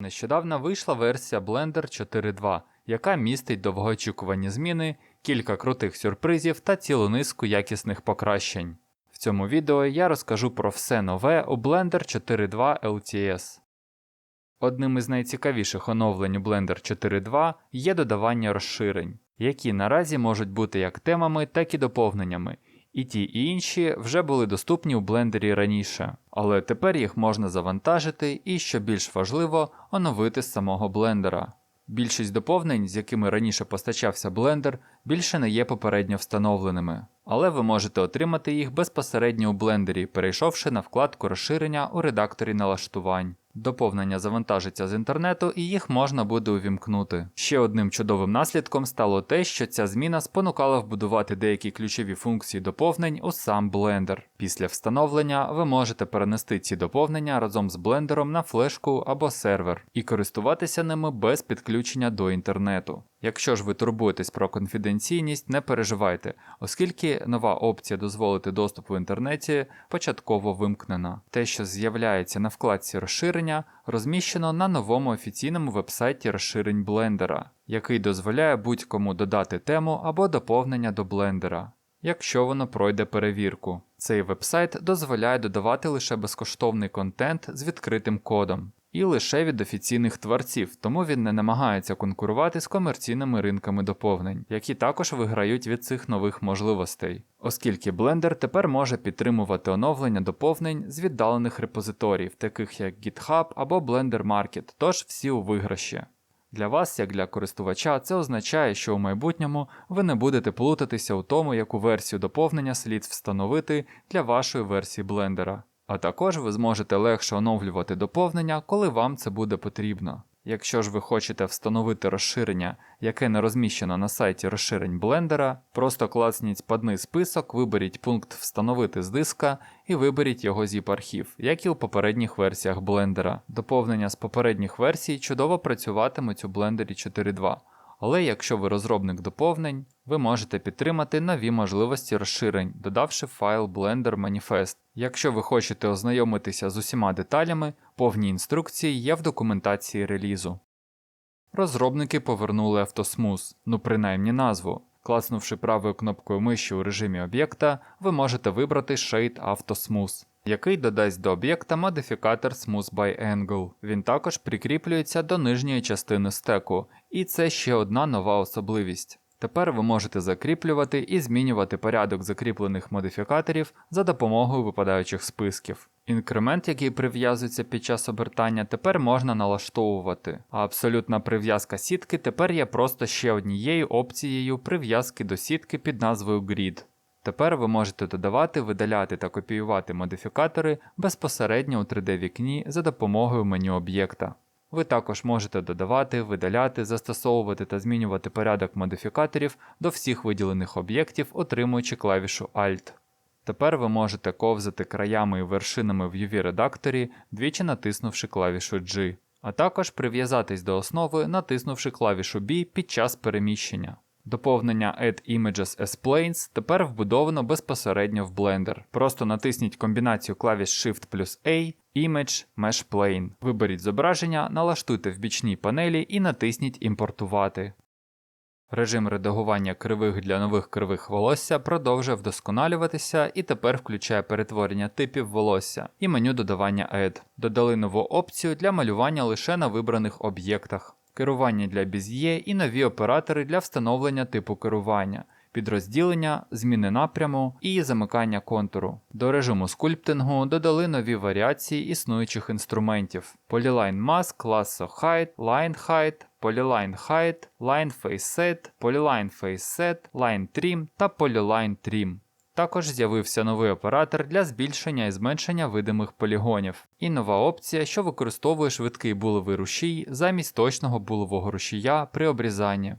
Нещодавно вийшла версія Blender 4.2, яка містить довгоочікувані зміни, кілька крутих сюрпризів та цілу низку якісних покращень. В цьому відео я розкажу про все нове у Blender 4.2 LTS. Одним із найцікавіших оновлень у Blender 4.2 є додавання розширень, які наразі можуть бути як темами, так і доповненнями, і ті і інші вже були доступні у блендері раніше, але тепер їх можна завантажити і, що більш важливо, оновити з самого блендера. Більшість доповнень, з якими раніше постачався блендер, більше не є попередньо встановленими, але ви можете отримати їх безпосередньо у блендері, перейшовши на вкладку розширення у редакторі налаштувань. Доповнення завантажиться з інтернету і їх можна буде увімкнути. Ще одним чудовим наслідком стало те, що ця зміна спонукала вбудувати деякі ключові функції доповнень у сам Blender. Після встановлення ви можете перенести ці доповнення разом з блендером на флешку або сервер і користуватися ними без підключення до інтернету. Якщо ж ви турбуєтесь про конфіденційність, не переживайте, оскільки нова опція дозволити доступ в інтернеті початково вимкнена. Те, що з'являється на вкладці розширення, розміщено на новому офіційному вебсайті розширень блендера, який дозволяє будь-кому додати тему або доповнення до блендера. Якщо воно пройде перевірку, цей вебсайт дозволяє додавати лише безкоштовний контент з відкритим кодом і лише від офіційних творців, тому він не намагається конкурувати з комерційними ринками доповнень, які також виграють від цих нових можливостей, оскільки Blender тепер може підтримувати оновлення доповнень з віддалених репозиторіїв, таких як GitHub або Blender Market, тож всі у виграші. Для вас, як для користувача, це означає, що у майбутньому ви не будете плутатися у тому, яку версію доповнення слід встановити для вашої версії блендера. А також ви зможете легше оновлювати доповнення, коли вам це буде потрібно. Якщо ж ви хочете встановити розширення, яке не розміщено на сайті розширень блендера, просто класніть спадний список, виберіть пункт Встановити з диска і виберіть його zip архів, як і у попередніх версіях блендера. Доповнення з попередніх версій чудово працюватимуть у блендері 4.2. Але якщо ви розробник доповнень, ви можете підтримати нові можливості розширень, додавши файл Blender Manifest. Якщо ви хочете ознайомитися з усіма деталями, повні інструкції є в документації релізу. Розробники повернули Autosmooth, ну принаймні назву. Класнувши правою кнопкою миші у режимі об'єкта, ви можете вибрати Shade Autosmooth, який додасть до об'єкта модифікатор Smooth by Angle. Він також прикріплюється до нижньої частини стеку, і це ще одна нова особливість. Тепер ви можете закріплювати і змінювати порядок закріплених модифікаторів за допомогою випадаючих списків. Інкремент, який прив'язується під час обертання, тепер можна налаштовувати, а абсолютна прив'язка сітки тепер є просто ще однією опцією прив'язки до сітки під назвою Grid. Тепер ви можете додавати, видаляти та копіювати модифікатори безпосередньо у 3D-вікні за допомогою меню об'єкта. Ви також можете додавати, видаляти, застосовувати та змінювати порядок модифікаторів до всіх виділених об'єктів, отримуючи клавішу Alt. Тепер ви можете ковзати краями і вершинами в UV-редакторі, двічі натиснувши клавішу G, а також прив'язатись до основи, натиснувши клавішу B під час переміщення. Доповнення Add Images as Planes тепер вбудовано безпосередньо в Blender. Просто натисніть комбінацію клавіш Shift плюс A, Image, Mesh Plane. Виберіть зображення, налаштуйте в бічній панелі і натисніть Імпортувати. Режим редагування кривих для нових кривих волосся продовжує вдосконалюватися і тепер включає перетворення типів волосся і меню додавання Add. Додали нову опцію для малювання лише на вибраних об'єктах, керування для Bezier і нові оператори для встановлення типу керування, підрозділення, зміни напряму і замикання контуру. До режиму скульптингу додали нові варіації існуючих інструментів: Polyline Mask, Lasso Height, Line Height, Polyline Height, Line Face Set, Polyline Face Set, Line Trim та Polyline Trim. Також з'явився новий оператор для збільшення і зменшення видимих полігонів, і нова опція, що використовує швидкий булевий рушій замість точного булевого рушія при обрізанні.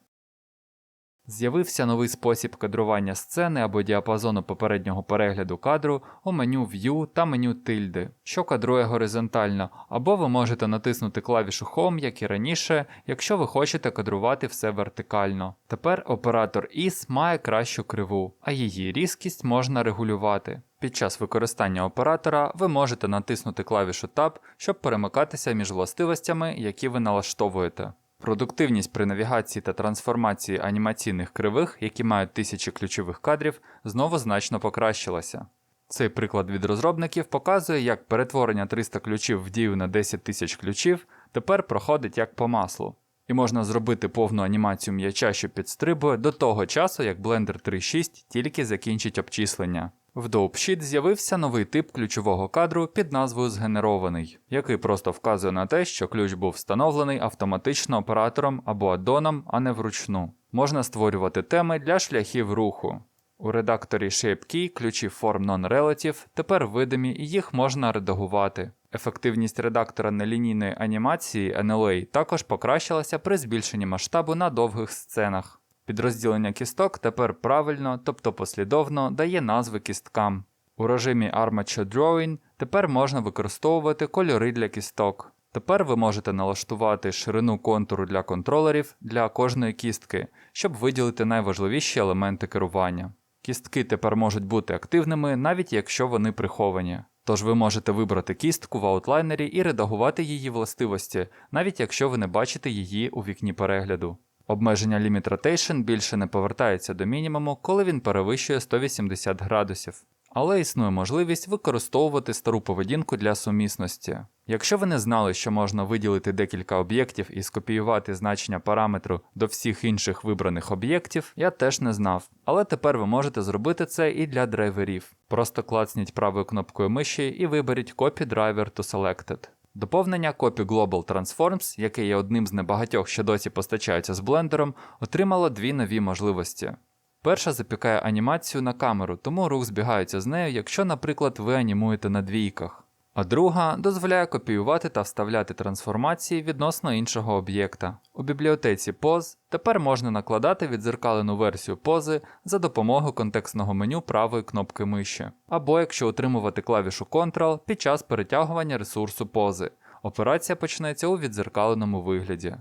З'явився новий спосіб кадрування сцени або діапазону попереднього перегляду кадру у меню View та меню тильди, що кадрує горизонтально, або ви можете натиснути клавішу Home, як і раніше, якщо ви хочете кадрувати все вертикально. Тепер оператор IS має кращу криву, а її різкість можна регулювати. Під час використання оператора ви можете натиснути клавішу Tab, щоб перемикатися між властивостями, які ви налаштовуєте. Продуктивність при навігації та трансформації анімаційних кривих, які мають тисячі ключових кадрів, знову значно покращилася. Цей приклад від розробників показує, як перетворення 300 ключів в дію на 10 тисяч ключів тепер проходить як по маслу. І можна зробити повну анімацію м'яча, що підстрибує до того часу, як Blender 3.6 тільки закінчить обчислення. В DopeSheet з'явився новий тип ключового кадру під назвою Згенерований, який просто вказує на те, що ключ був встановлений автоматично оператором або аддоном, а не вручну. Можна створювати теми для шляхів руху. У редакторі ShapeKey ключі Form Non-Relative тепер видимі і їх можна редагувати. Ефективність редактора нелінійної анімації NLA також покращилася при збільшенні масштабу на довгих сценах. Підрозділення кісток тепер правильно, тобто послідовно, дає назви кісткам. У режимі Armature Drawing тепер можна використовувати кольори для кісток. Тепер ви можете налаштувати ширину контуру для контролерів для кожної кістки, щоб виділити найважливіші елементи керування. Кістки тепер можуть бути активними, навіть якщо вони приховані. Тож ви можете вибрати кістку в аутлайнері і редагувати її властивості, навіть якщо ви не бачите її у вікні перегляду. Обмеження Limit Rotation більше не повертається до мінімуму, коли він перевищує 180 градусів. Але існує можливість використовувати стару поведінку для сумісності. Якщо ви не знали, що можна виділити декілька об'єктів і скопіювати значення параметру до всіх інших вибраних об'єктів, я теж не знав. Але тепер ви можете зробити це і для драйверів. Просто клацніть правою кнопкою миші і виберіть Copy Driver to Selected. Доповнення Copy Global Transforms, яке є одним з небагатьох, що досі постачаються з блендером, отримало дві нові можливості. Перша запікає анімацію на камеру, тому рух збігається з нею, якщо, наприклад, ви анімуєте на двійках. А друга дозволяє копіювати та вставляти трансформації відносно іншого об'єкта. У бібліотеці Pose тепер можна накладати відзеркалену версію пози за допомогою контекстного меню правої кнопки миші, або якщо утримувати клавішу Ctrl під час перетягування ресурсу пози. Операція почнеться у відзеркаленому вигляді.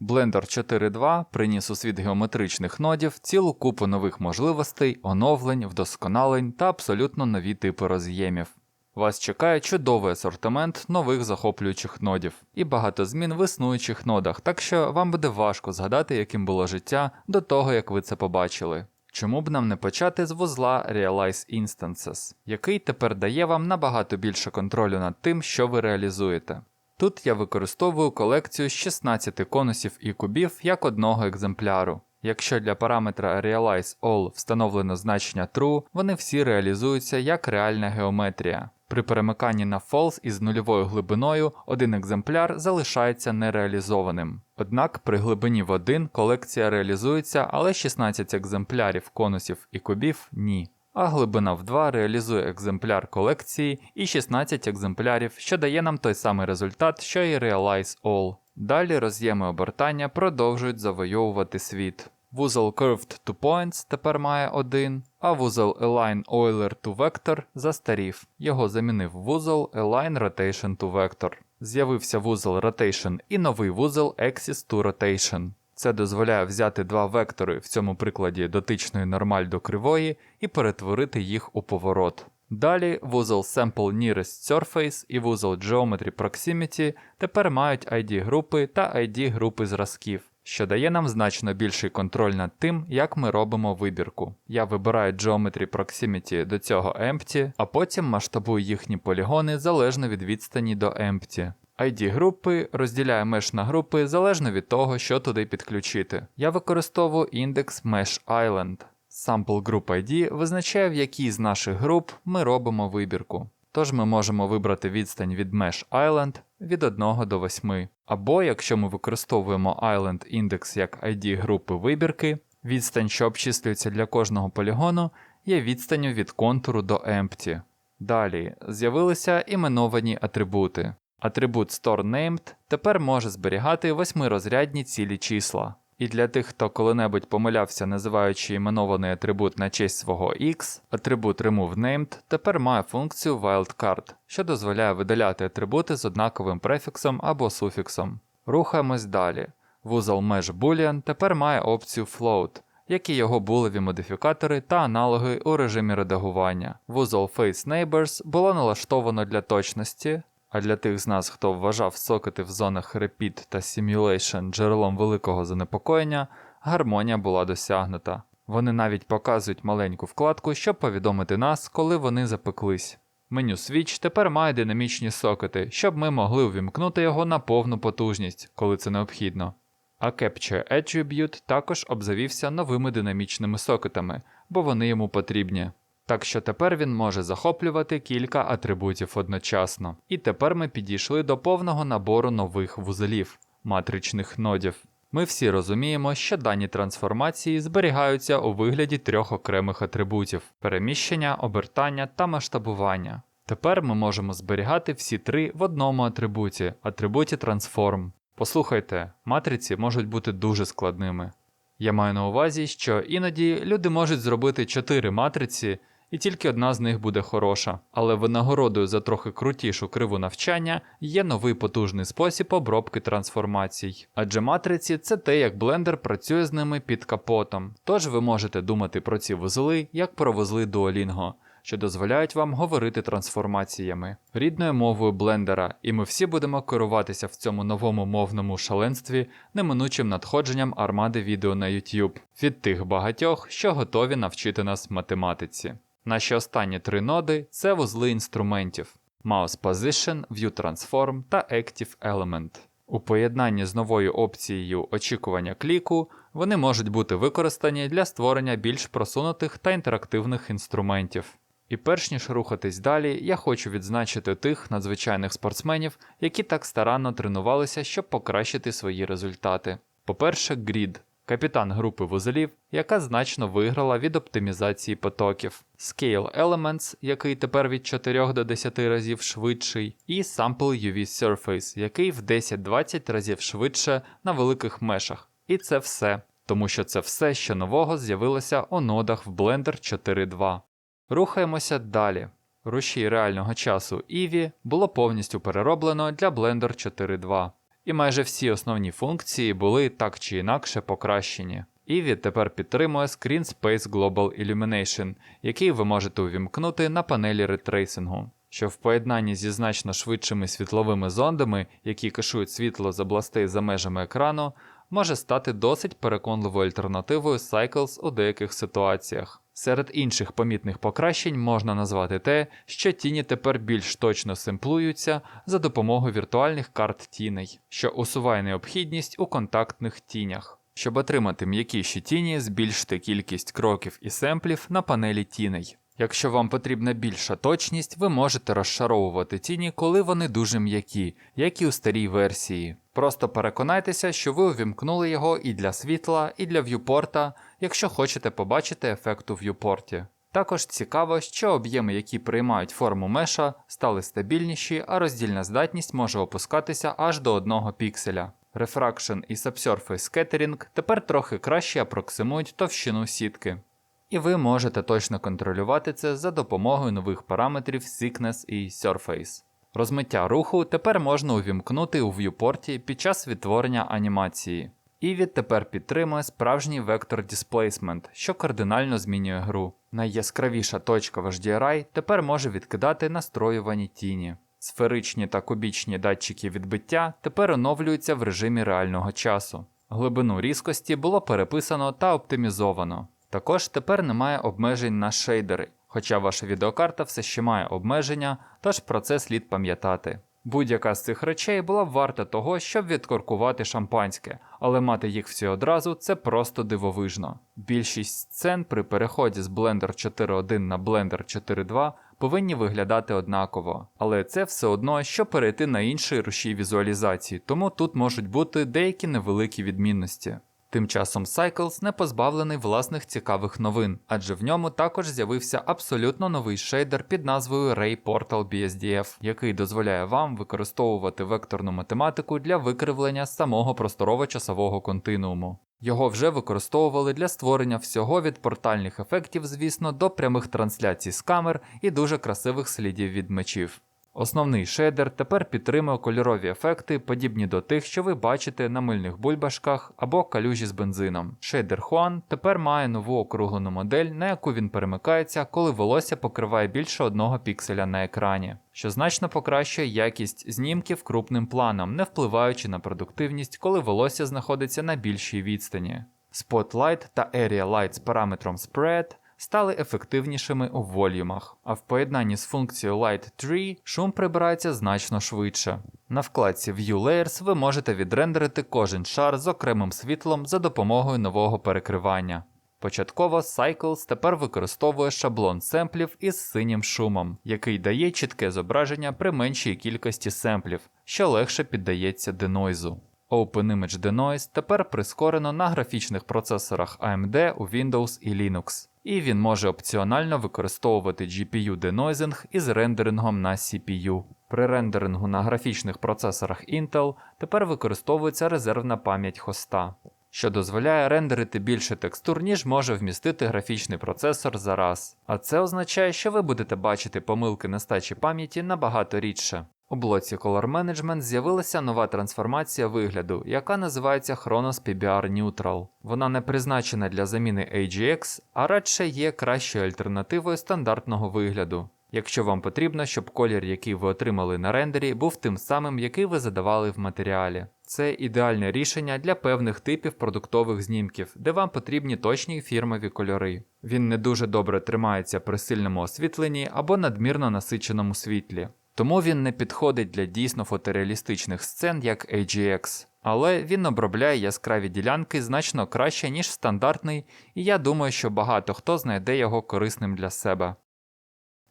Blender 4.2 приніс у світ геометричних нодів цілу купу нових можливостей, оновлень, вдосконалень та абсолютно нові типи роз'ємів. Вас чекає чудовий асортимент нових захоплюючих нодів і багато змін в існуючих нодах, так що вам буде важко згадати, яким було життя до того, як ви це побачили. Чому б нам не почати з вузла Realize Instances, який тепер дає вам набагато більше контролю над тим, що ви реалізуєте. Тут я використовую колекцію з 16 конусів і кубів як одного екземпляру. Якщо для параметра Realize All встановлено значення True, вони всі реалізуються як реальна геометрія. При перемиканні на False із нульовою глибиною один екземпляр залишається нереалізованим. Однак при глибині в 1 колекція реалізується, але 16 екземплярів конусів і кубів ні. А глибина в 2 реалізує екземпляр колекції і 16 екземплярів, що дає нам той самий результат, що і Realize All. Далі роз'єми обертання продовжують завойовувати світ. Вузол Curved to Points тепер має один, а вузол Align Euler to Vector застарів. Його замінив вузол Align Rotation to Vector. З'явився вузол Rotation і новий вузол Axis to Rotation. Це дозволяє взяти два вектори, в цьому прикладі дотичної нормаль до кривої, і перетворити їх у поворот. Далі вузол Sample Nearest Surface і вузол Geometry Proximity тепер мають ID групи та ID групи зразків, що дає нам значно більший контроль над тим, як ми робимо вибірку. Я вибираю Geometry Proximity до цього Empty, а потім масштабую їхні полігони залежно від відстані до Empty. ID групи розділяє меш на групи залежно від того, що туди підключити. Я використовую індекс Mesh Island. Sample Group ID визначає, в якій з наших груп ми робимо вибірку. Тож ми можемо вибрати відстань від Mesh Island від 1 до 8. Або якщо ми використовуємо Island Index як ID групи вибірки, відстань, що обчислюється для кожного полігону, є відстанню від контуру до Empty. Далі з'явилися іменовані атрибути. Атрибут StoreNamed тепер може зберігати восьмирозрядні цілі числа. І для тих, хто коли-небудь помилявся, називаючи іменований атрибут на честь свого X, атрибут removeNamed тепер має функцію wildcard, що дозволяє видаляти атрибути з однаковим префіксом або суфіксом. Рухаємось далі. Вузол Mesh Boolean тепер має опцію float, як і його булеві модифікатори та аналоги у режимі редагування. Вузол Face Neighbors було налаштовано для точності, а для тих з нас, хто вважав сокети в зонах Repeat та Simulation джерелом великого занепокоєння, гармонія була досягнута. Вони навіть показують маленьку вкладку, щоб повідомити нас, коли вони запеклись. Меню Switch тепер має динамічні сокети, щоб ми могли увімкнути його на повну потужність, коли це необхідно. А Capture Attribute також обзавівся новими динамічними сокетами, бо вони йому потрібні. Так що тепер він може захоплювати кілька атрибутів одночасно. І тепер ми підійшли до повного набору нових вузелів, матричних нодів. Ми всі розуміємо, що дані трансформації зберігаються у вигляді трьох окремих атрибутів: переміщення, обертання та масштабування. Тепер ми можемо зберігати всі три в одному атрибуті атрибуті Transform. Послухайте, матриці можуть бути дуже складними. Я маю на увазі, що іноді люди можуть зробити 4 матриці, і тільки одна з них буде хороша. Але винагородою за трохи крутішу криву навчання є новий потужний спосіб обробки трансформацій. Адже матриці це те, як блендер працює з ними під капотом. Тож ви можете думати про ці вузли як про вузли Duolingo, що дозволяють вам говорити трансформаціями рідною мовою блендера, і ми всі будемо керуватися в цьому новому мовному шаленстві неминучим надходженням армади відео на YouTube від тих багатьох, що готові навчити нас математиці. Наші останні три ноди це вузли інструментів: Mouse Position, View Transform та Active Element. У поєднанні з новою опцією очікування кліку вони можуть бути використані для створення більш просунутих та інтерактивних інструментів. І перш ніж рухатись далі, я хочу відзначити тих надзвичайних спортсменів, які так старанно тренувалися, щоб покращити свої результати. По-перше, Grid – капітан групи вузелів, яка значно виграла від оптимізації потоків, Scale Elements, який тепер від 4 до 10 разів швидший, і Sample UV Surface, який в 10-20 разів швидше на великих мешах. І це все, тому що це все, що нового з'явилося у нодах в Blender 4.2. Рухаємося далі. Рушій реального часу Eevee було повністю перероблено для Blender 4.2, і майже всі основні функції були так чи інакше покращені. Eevee тепер підтримує Screen Space Global Illumination, який ви можете увімкнути на панелі ретрейсингу, що в поєднанні зі значно швидшими світловими зондами, які кишують світло з областей за межами екрану, може стати досить переконливою альтернативою Cycles у деяких ситуаціях. Серед інших помітних покращень можна назвати те, що тіні тепер більш точно симплуються за допомогою віртуальних карт тіней, що усуває необхідність у контактних тінях. Щоб отримати м'якіші тіні, збільшити кількість кроків і семплів на панелі тіней. Якщо вам потрібна більша точність, ви можете розшаровувати тіні, коли вони дуже м'які, як і у старій версії. Просто переконайтеся, що ви увімкнули його і для світла, і для в'юпорта, якщо хочете побачити ефект у в'юпорті. Також цікаво, що об'єми, які приймають форму меша, стали стабільніші, а роздільна здатність може опускатися аж до 1 пікселя. Refraction і Subsurface Scattering тепер трохи краще апроксимують товщину сітки. І ви можете точно контролювати це за допомогою нових параметрів Thickness і Surface. Розмиття руху тепер можна увімкнути у в'юпорті під час відтворення анімації. Eevee тепер підтримує справжній вектор Displacement, що кардинально змінює гру. Найяскравіша точка в HDRI тепер може відкидати настроювані тіні. Сферичні та кубічні датчики відбиття тепер оновлюються в режимі реального часу. Глибину різкості було переписано та оптимізовано. Також тепер немає обмежень на шейдери, хоча ваша відеокарта все ще має обмеження, тож про це слід пам'ятати. Будь-яка з цих речей була б варта того, щоб відкоркувати шампанське, але мати їх всі одразу це просто дивовижно. Більшість сцен при переході з Blender 4.1 на Blender 4.2 повинні виглядати однаково, але це все одно, що перейти на інший рушій візуалізації, тому тут можуть бути деякі невеликі відмінності. Тим часом Cycles не позбавлений власних цікавих новин, адже в ньому також з'явився абсолютно новий шейдер під назвою Ray Portal BSDF, який дозволяє вам використовувати векторну математику для викривлення самого просторово-часового континууму. Його вже використовували для створення всього від портальних ефектів, звісно, до прямих трансляцій з камер і дуже красивих слідів від мечів. Основний шейдер тепер підтримує кольорові ефекти, подібні до тих, що ви бачите на мильних бульбашках або калюжі з бензином. Шейдер Хуан тепер має нову округлену модель, на яку він перемикається, коли волосся покриває більше одного пікселя на екрані, що значно покращує якість знімків крупним планом, не впливаючи на продуктивність, коли волосся знаходиться на більшій відстані. Spotlight та Area Light з параметром Spread стали ефективнішими у волюмах, а в поєднанні з функцією Light Tree шум прибирається значно швидше. На вкладці View Layers ви можете відрендерити кожен шар з окремим світлом за допомогою нового перекривання. Початково Cycles тепер використовує шаблон семплів із синім шумом, який дає чітке зображення при меншій кількості семплів, що легше піддається денойзу. OpenImage Denoise тепер прискорено на графічних процесорах AMD у Windows і Linux, і він може опціонально використовувати GPU denoising із рендерингом на CPU. При рендерингу на графічних процесорах Intel тепер використовується резервна пам'ять хоста, що дозволяє рендерити більше текстур, ніж може вмістити графічний процесор за раз. А це означає, що ви будете бачити помилки нестачі пам'яті набагато рідше. У блоці Color Management з'явилася нова трансформація вигляду, яка називається Chronos PBR Neutral. Вона не призначена для заміни AGX, а радше є кращою альтернативою стандартного вигляду. Якщо вам потрібно, щоб колір, який ви отримали на рендері, був тим самим, який ви задавали в матеріалі. Це ідеальне рішення для певних типів продуктових знімків, де вам потрібні точні фірмові кольори. Він не дуже добре тримається при сильному освітленні або надмірно насиченому світлі. Тому він не підходить для дійсно фотореалістичних сцен, як AGX. Але він обробляє яскраві ділянки значно краще, ніж стандартний, і я думаю, що багато хто знайде його корисним для себе.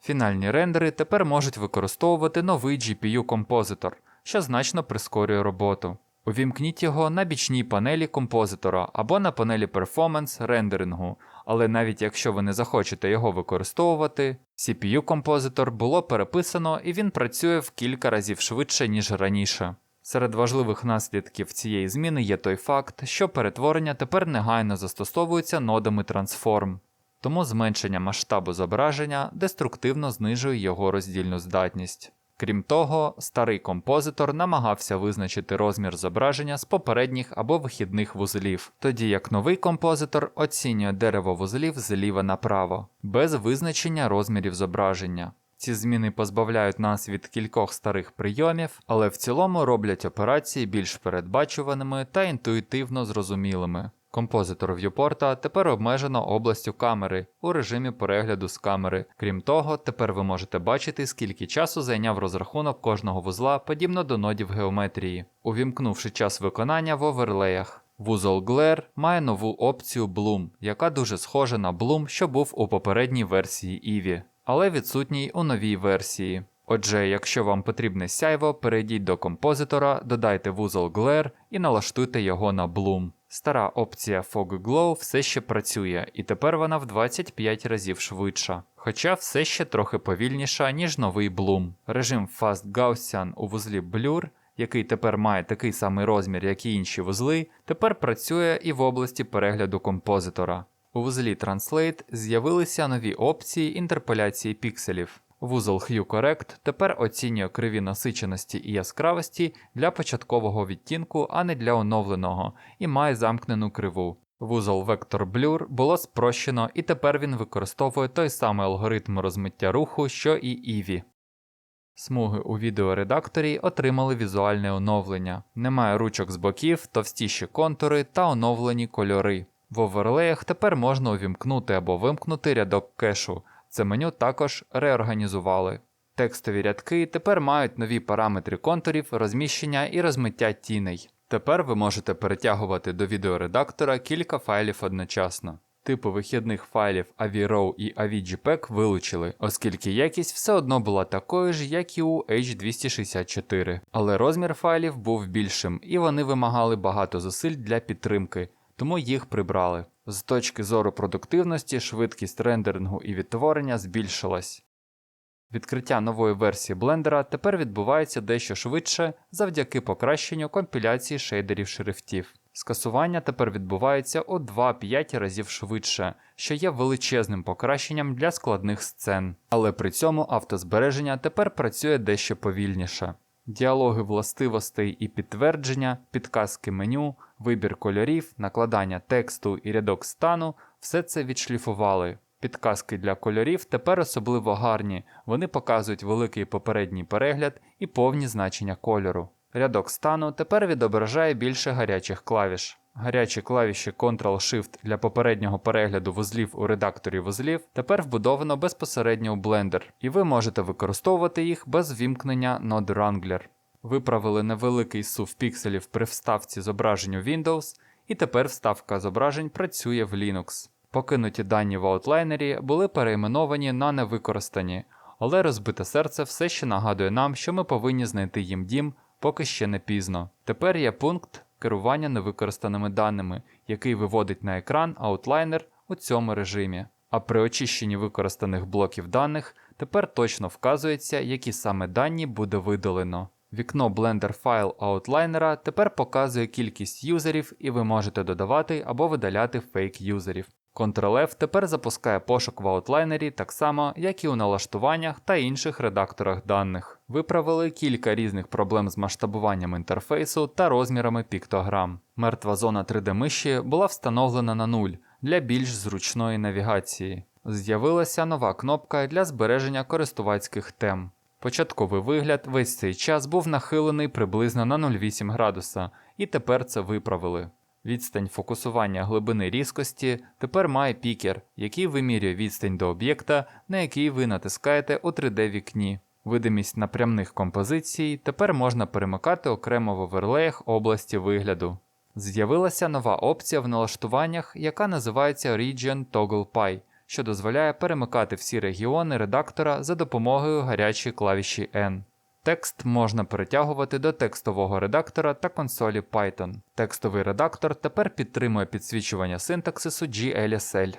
Фінальні рендери тепер можуть використовувати новий GPU-композитор, що значно прискорює роботу. Увімкніть його на бічній панелі композитора або на панелі Performance рендерингу, але навіть якщо ви не захочете його використовувати, CPU-композитор було переписано і він працює в кілька разів швидше, ніж раніше. Серед важливих наслідків цієї зміни є той факт, що перетворення тепер негайно застосовуються нодами Transform, тому зменшення масштабу зображення деструктивно знижує його роздільну здатність. Крім того, старий композитор намагався визначити розмір зображення з попередніх або вихідних вузлів, тоді як новий композитор оцінює дерево вузлів зліва направо, без визначення розмірів зображення. Ці зміни позбавляють нас від кількох старих прийомів, але в цілому роблять операції більш передбачуваними та інтуїтивно зрозумілими. Композитор в'юпорта тепер обмежено областю камери у режимі перегляду з камери. Крім того, тепер ви можете бачити, скільки часу зайняв розрахунок кожного вузла, подібно до нодів геометрії, увімкнувши час виконання в оверлеях. Вузол Glare має нову опцію Bloom, яка дуже схожа на Bloom, що був у попередній версії Eevee, але відсутній у новій версії. Отже, якщо вам потрібне сяйво, перейдіть до композитора, додайте вузол Glare і налаштуйте його на Bloom. Стара опція Fog Glow все ще працює, і тепер вона в 25 разів швидша, хоча все ще трохи повільніша, ніж новий Bloom. Режим Fast Gaussian у вузлі Blur, який тепер має такий самий розмір, як і інші вузли, тепер працює і в області перегляду композитора. У вузлі Translate з'явилися нові опції інтерполяції пікселів. Вузол Hue Correct тепер оцінює криві насиченості і яскравості для початкового відтінку, а не для оновленого, і має замкнену криву. Вузол Vector Blur було спрощено, і тепер він використовує той самий алгоритм розмиття руху, що і Eevee. Смуги у відеоредакторі отримали візуальне оновлення. Немає ручок з боків, товстіші контури та оновлені кольори. В оверлеях тепер можна увімкнути або вимкнути рядок кешу. Це меню також реорганізували. Текстові рядки тепер мають нові параметри контурів, розміщення і розмиття тіней. Тепер ви можете перетягувати до відеоредактора кілька файлів одночасно. Типи вихідних файлів AVRAW і AVJPEG вилучили, оскільки якість все одно була такою ж, як і у H264, але розмір файлів був більшим і вони вимагали багато зусиль для підтримки, тому їх прибрали. З точки зору продуктивності, швидкість рендерингу і відтворення збільшилась. Відкриття нової версії блендера тепер відбувається дещо швидше завдяки покращенню компіляції шейдерів шрифтів. Скасування тепер відбувається у 2-5 разів швидше, що є величезним покращенням для складних сцен. Але при цьому автозбереження тепер працює дещо повільніше. Діалоги властивостей і підтвердження, підказки меню, вибір кольорів, накладання тексту і рядок стану все це відшліфували. Підказки для кольорів тепер особливо гарні, вони показують великий попередній перегляд і повні значення кольору. Рядок стану тепер відображає більше гарячих клавіш. Гарячі клавіші Ctrl-Shift для попереднього перегляду вузлів у редакторі вузлів тепер вбудовано безпосередньо у Blender, і ви можете використовувати їх без вімкнення Node Wrangler. Виправили невеликий сув пікселів при вставці зображень у Windows, і тепер вставка зображень працює в Linux. Покинуті дані в аутлайнері були перейменовані на невикористані, але розбите серце все ще нагадує нам, що ми повинні знайти їм дім, поки ще не пізно. Тепер є пункт керування невикористаними даними, який виводить на екран Outliner у цьому режимі. А при очищенні використаних блоків даних тепер точно вказується, які саме дані буде видалено. Вікно Blender File Outliner тепер показує кількість юзерів, і ви можете додавати або видаляти фейк юзерів. Ctrl-F тепер запускає пошук в аутлайнері так само, як і у налаштуваннях та інших редакторах даних. Виправили кілька різних проблем з масштабуванням інтерфейсу та розмірами піктограм. Мертва зона 3D миші була встановлена на нуль для більш зручної навігації. З'явилася нова кнопка для збереження користувацьких тем. Початковий вигляд весь цей час був нахилений приблизно на 0,8 градуса, і тепер це виправили. Відстань фокусування глибини різкості тепер має пікер, який вимірює відстань до об'єкта, на який ви натискаєте у 3D вікні. Видимість напрямних композицій тепер можна перемикати окремо в оверлеях області вигляду. З'явилася нова опція в налаштуваннях, яка називається Region Toggle Pie, що дозволяє перемикати всі регіони редактора за допомогою гарячої клавіші N. Текст можна перетягувати до текстового редактора та консолі Python. Текстовий редактор тепер підтримує підсвічування синтаксису GLSL.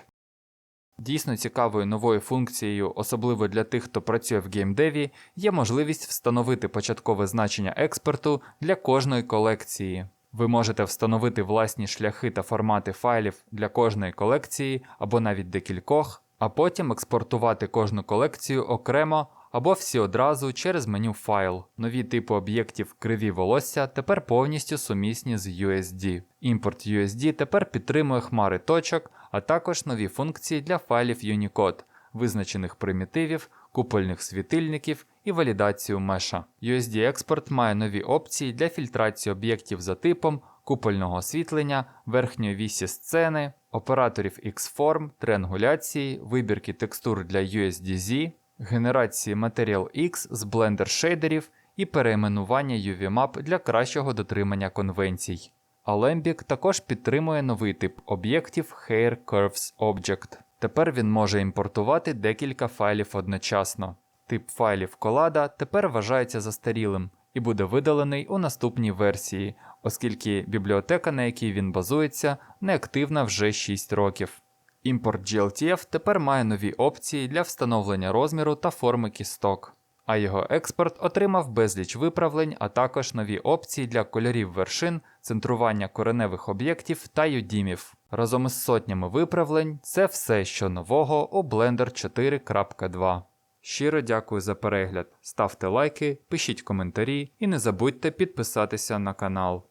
Дійсно цікавою новою функцією, особливо для тих, хто працює в геймдеві, є можливість встановити початкове значення експорту для кожної колекції. Ви можете встановити власні шляхи та формати файлів для кожної колекції або навіть декількох, а потім експортувати кожну колекцію окремо або всі одразу через меню файл. Нові типи об'єктів криві волосся тепер повністю сумісні з USD. Імпорт USD тепер підтримує хмари точок, а також нові функції для файлів Unicode, визначених примітивів, купольних світильників і валідацію меша. USD експорт має нові опції для фільтрації об'єктів за типом, купольного освітлення, верхньої вісі сцени, операторів X-Form, триангуляції, вибірки текстур для USDZ, генерації Material X з блендер шейдерів і перейменування UV-Map для кращого дотримання конвенцій. Alembic також підтримує новий тип об'єктів Hair Curves Object. Тепер він може імпортувати декілька файлів одночасно. Тип файлів колада тепер вважається застарілим і буде видалений у наступній версії, оскільки бібліотека, на якій він базується, неактивна вже 6 років. Імпорт GLTF тепер має нові опції для встановлення розміру та форми кісток, а його експорт отримав безліч виправлень, а також нові опції для кольорів вершин, центрування кореневих об'єктів та юдімів. Разом із сотнями виправлень це все, що нового у Blender 4.2. Щиро дякую за перегляд. Ставте лайки, пишіть коментарі і не забудьте підписатися на канал.